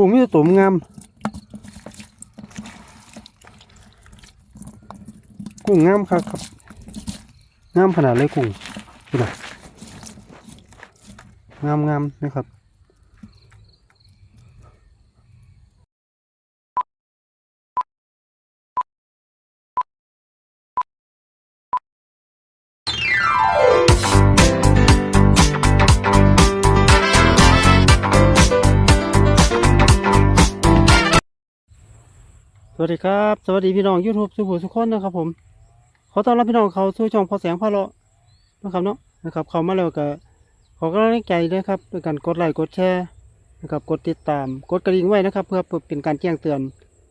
กุ้งมีแต่ตัวงามกุ้งงามครับครับงามขนาดเลยกุ้งดูนะงามงามนะครับ สวัสดีครับ สวัสดีพี่น้องยูทูบสุภูสุขคนนะครับผม ขอต้อนรับพี่น้องเขาสู่ช่องพอแสงพาเลาะนะครับเนาะนะครับ เข้ามาแล้วก็ขอกำลังใจด้วยครับด้วยการกดไลค์กดแชร์นะครับกดติดตามกดกระดิ่งไว้นะครับ เพื่อเป็นการแจ้งเตือน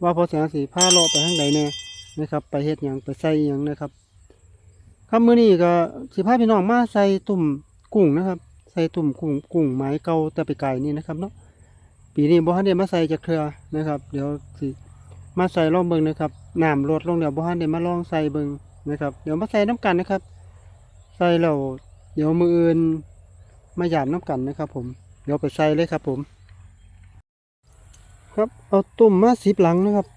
ว่าพอแสงสีพาเลาะไปทางใดแน่นะครับ ไปเฮ็ดหยังไปใส่หยังนะครับครับมื้อนี้ก็สิพาพี่น้องมาใส่ตุ่มกุ้งนะครับ ใส่ตุ่มกุ้งกุ้งไม้เก่าแต่ไปไกลนี่นะครับเนาะปีนี้บ่ทันได้มาใส่จากเครือนะครับ เดี๋ยวสิ มาใส่ลองเบิ่งนะครับน้ำลดลงเดี๋ยวบ่ฮันเดี๋ยวมาลองใส่เบิ่งนะครับ เดี๋ยวมาใส่น้ำกันนะครับ ใส่แล้วเดี๋ยวมืออื่นมาหยามน้ำกันนะครับ ผม เดี๋ยวไปใส่เลยครับ ผม ครับเอาตุ่มมาสิบหลังนะครับ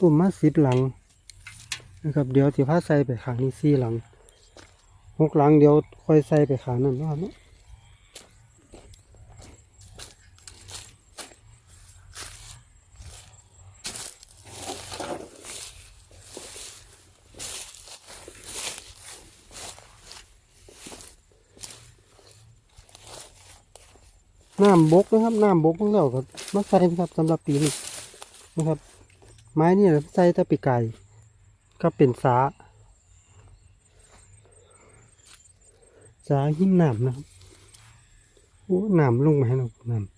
ตุ่มมาสิบหลังนะครับเดี๋ยวสิพาใส่ไปขางนี้สี่หลังหกหลังเดี๋ยวค่อยใส่ไปขางนั้นนะครับ น้ำบกนะครับน้ำบกของเราก็มาใส่นะครับสำหรับปีนี้นะครับ ไม้นี่ใส่แตะปีไก่ก็เป็นสาสาหิมน้ำนะครับโอ้น้ำลงมาให้เราน้ำ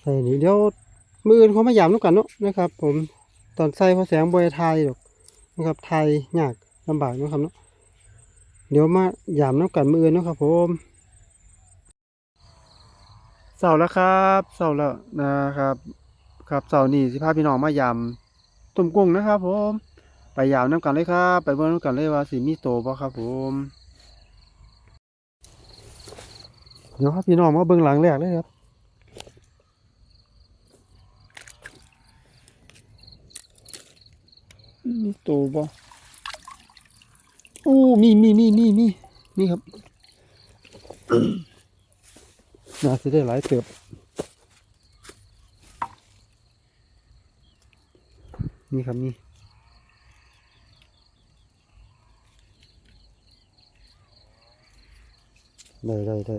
ใส่นี่เดี๋ยวมือเขามายามล้วกันเนาะนะครับ ผมตอนใส่พอแสงบไทยดอก นะครับไทยยากลำบากนะครับเนาะเดี๋ยวมาหยามน้ำกันมืออื่นนะครับผมเสาร์แล้วครับเสาร์แล้วนะครับ ครับเสาร์นี้สิพาพี่น้องมายามตุ่มกุ้งนะครับ ผม ไปยามน้ำกันเลยครับ ไปเบิ่งน้ำกันเลยว่าสิมีโตบ่ครับ ผมเดี๋ยวครับพี่น้องมาเบิ่งหลังแรกเลยครับ มีตัวบ่โอ้มีมีมีมีมีมีครับน่าจะได้หลายเติบนี่ครับนี่ได้ได้ได้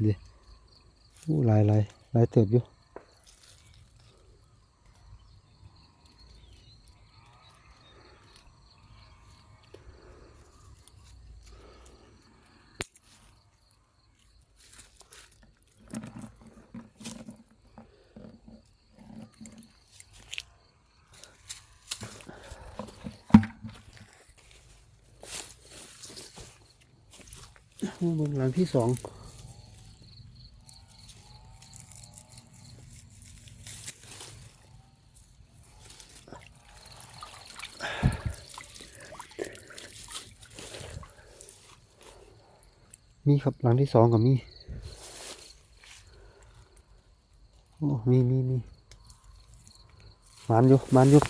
เดี๋ยวโอ้หลายหลายหลายเติบอยู่ เบื้องหลังที่สองมีครับหลังที่สองกับมีโอ้มีมีมีมันอยู่มันอยู่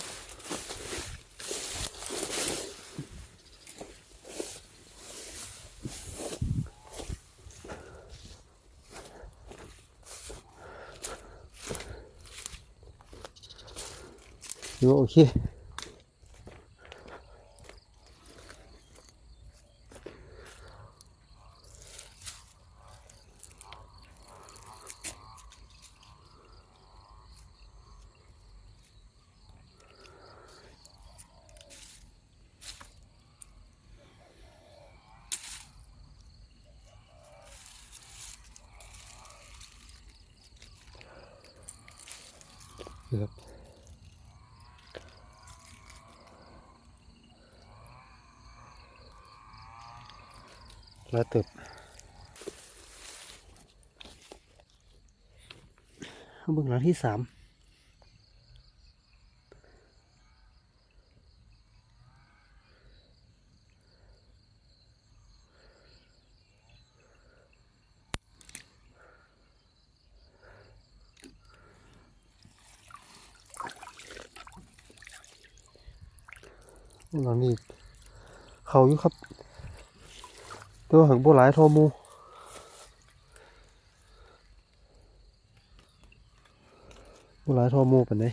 อยู่โอเคครับ แล้วตึบเบื้องหลังที่สามหลังนี้เขาอยู่ครับ ตัวหังโบหลายโทอมูโบหลายโทอมูเป็นไง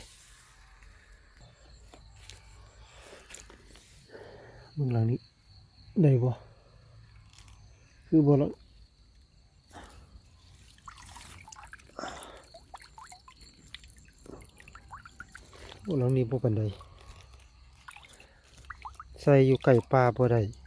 มึงหลังนี้ได้บ่คือบ่ละบ่หลังนี้บ่เป็นไดใส่อยู่ไก่ปลาบ่ได้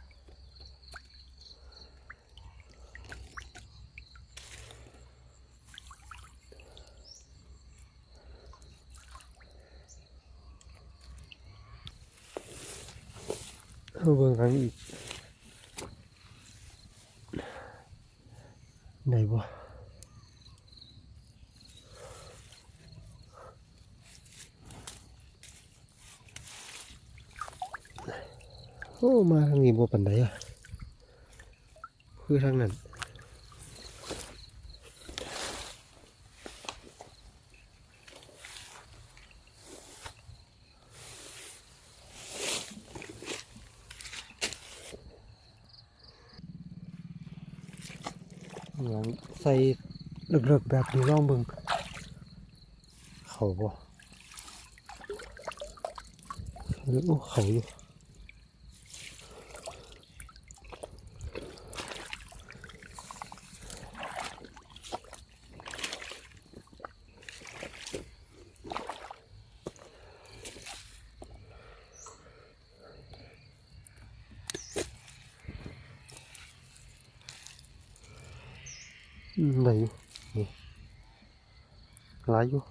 เอาเบิ่งครั้งอีกไหนบ่โอ้มาทางนี้บ่ปันไดอะคือทางนั้นหลัง ใส่เลิกๆแบบนี้ลองเบิ่งเขาบ่หรือเขาอยู่ ได้อยู่นี่หลายอยู่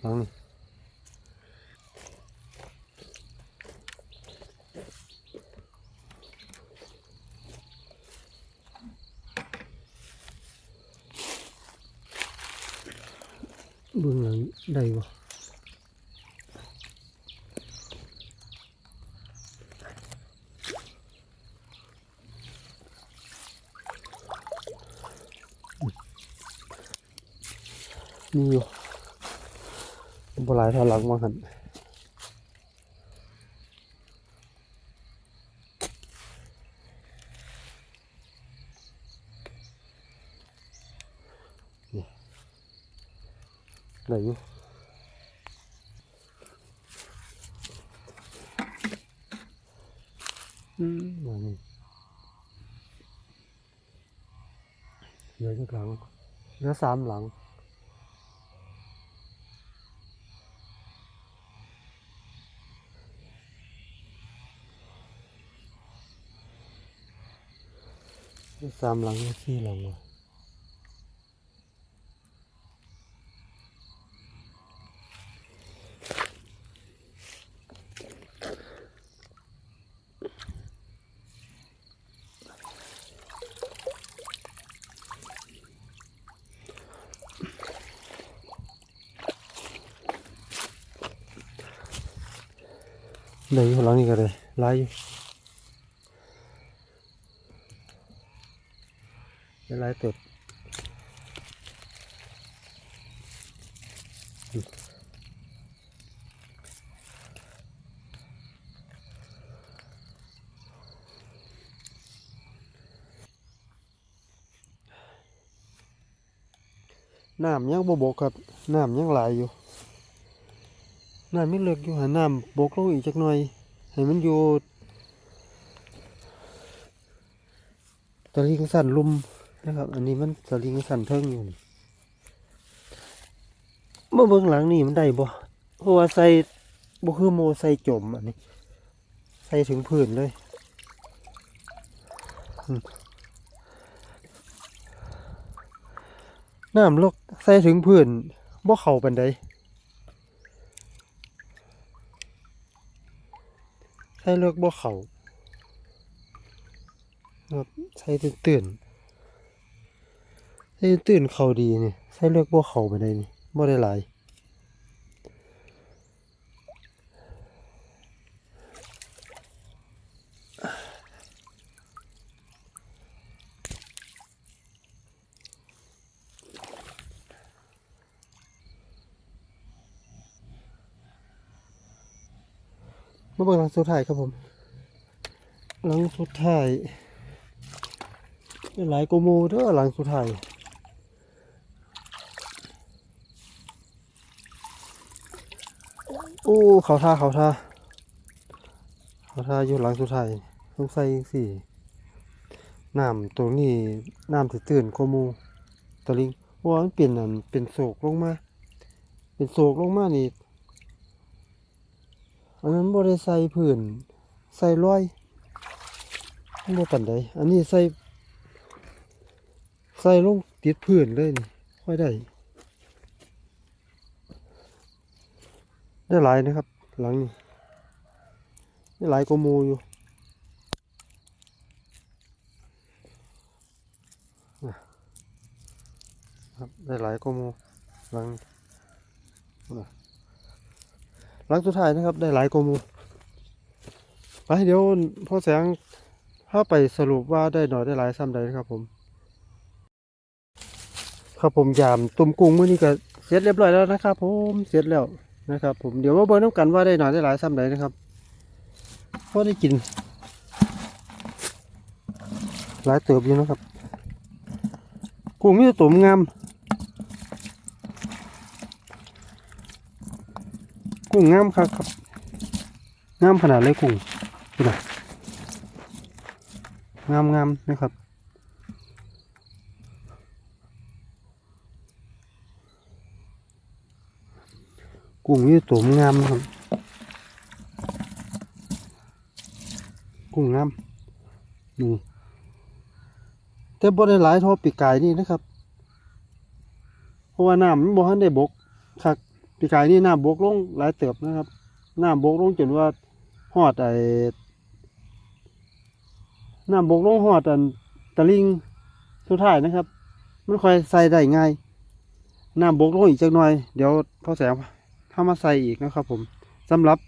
หลังนี่เบื้องหลังได้บ่ มีอยู่บหลายท่าหลังว่าหันนี่ได้อยู่อืมนี่เหลือจักหลังเหลือสามหลัง สามหลังสี่หลังวะได้อยู่หลังนี้ก็ได้หลายอยู่ายติบอืมน้ำยังบบกครับ น้ำยังหลายอยู่น้ำไม่เลิกอยู่หาน้ำบกลงอีกจักหน่อยให้มันอยู่ตะลิงสั่นลุม นะครับ อันนี้มันตะลิงสั่นเทิงอยู่เมื่อเบื้องหลังนี่มันได้บ่เพราะว่าใส่บ่คือโมใส่จมอันนี้ ใส่ถึงพื้นเลยน้ำลกใส่ถึงพื้นบ่เข้าปานใดใช้เลือกบ่เขาครับใช้ตื่น นใช้ตื่นเขาดีนี่ใช้เลือกบ่เขาไปได้นี่บ่ได้หลายมาเบิ่งหลังสุดท้ายครับผมหลังสุดท้ายหลายกว่าหมูเด้อหลังสุดท้าย อ้เขาท่าเขาท่าเขาท่าอยู่หลังสุดท้ายต้องใส่สี่น้ำตรงนี้น้ำตื่นๆกว่าหมูตะลิงว่ามันเป็นอันเป็นโศกลงมา เป็นโศกลงมานี่อันนั้นบ่ได้ใส่พื้นใส่ร้อยบ่ปานใดอันนี้ใส่ใส่ลงติดพื้นเลยนี่ค่อยได้ ได้หลายนะครับ หลังนี้ได้หลายกว่ามูอยู่นะครับได้หลายกว่ามูหลังหลังสุดท้ายนะครับ ได้หลายกว่ามูไปเดี๋ยวพ่อแสงพาไปสรุปว่าได้หน่อยได้หลายซ้ำใดนะครับผม ครับผมยามตุ่มกุ้งเมื้อนี้ก็เสร็จเรียบร้อยแล้วนะครับผมเสร็จแล้ว นะครับ ผมเดี๋ยวมาเบิ่งน้ำกันว่าได้หน่อยได้หลายซ้ำใดนะครับพอได้กิน หลายเติบอยู่นะครับกุ้งมีแต่ตัวงามกุ้งงามครับครับงามขนาดเลยกุ้งดูนะงามงามนะครับ กุ้งนี่ตัวงามครับกุ้งงามนี่แต่บ่ได้หลายท่าปีกไก่นี่นะครับ เพราะว่าน้ำมันบ่ทันได้บกคักปีกไก่นี่น้ำบกลงหลายเติบนะครับน้ำบกลงจนว่าฮอดไอ้น้ำบกลงฮอดอันตะลิงสุดท้ายนะครับ มันค่อยใส่ได้ง่ายน้ำบกลงอีกจักหน่อย เดี๋ยวพอแสง ข้ามาใส่อีกนะครับผมสำหรับ